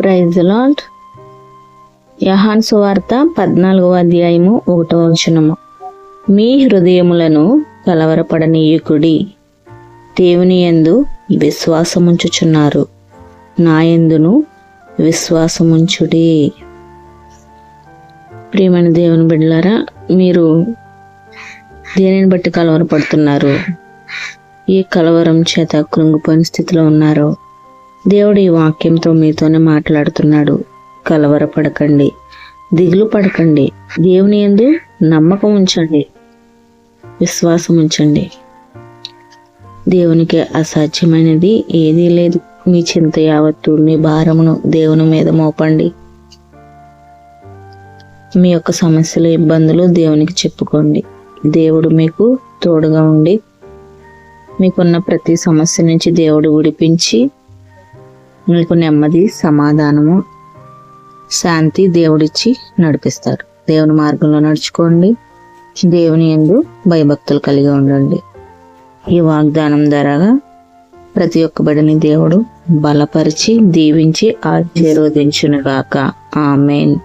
Praise lot యహాన్ సువార్త పద్నాలుగవ అధ్యాయము ఒకటో వచనము. మీ హృదయములను కలవరపడనీయకుడి దేవుని యందు విశ్వాసముంచుచున్నారు. నా ఎందును విశ్వాసముంచుడి. ప్రియమైన దేవుని బిడ్డలారా మీరు దేనిని బట్టి కలవరపడుతున్నారు? ఏ కలవరం చేత కృంగిపోయిన స్థితిలో ఉన్నారో? దేవుడు ఈ వాక్యంతో మీతోనే మాట్లాడుతున్నాడు. కలవరపడకండి. దిగులు పడకండి. దేవుని యందు నమ్మకం ఉంచండి. విశ్వాసం ఉంచండి. దేవునికి అసాధ్యమైనది ఏదీ లేదు. మీ చింత యావత్తు మీ భారమును దేవుని మీద మోపండి. మీ యొక్క సమస్యలు ఇబ్బందులు దేవునికి చెప్పుకోండి. దేవుడు మీకు తోడుగా ఉండి మీకున్న ప్రతి సమస్య నుంచి దేవుడు విడిపించి మీకు నెమ్మది సమాధానము శాంతి దేవుడిచ్చి నడిపిస్తాడు దేవుని మార్గంలో నడుచుకోండి. దేవుని ఎందు భయభక్తులు కలిగి ఉండండి. ఈ వాగ్దానం ధరగా ప్రతి ఒక్క బడిని దేవుడు బలపరిచి దీవించి ఆశీర్వదించునుగాక. ఆమెన్.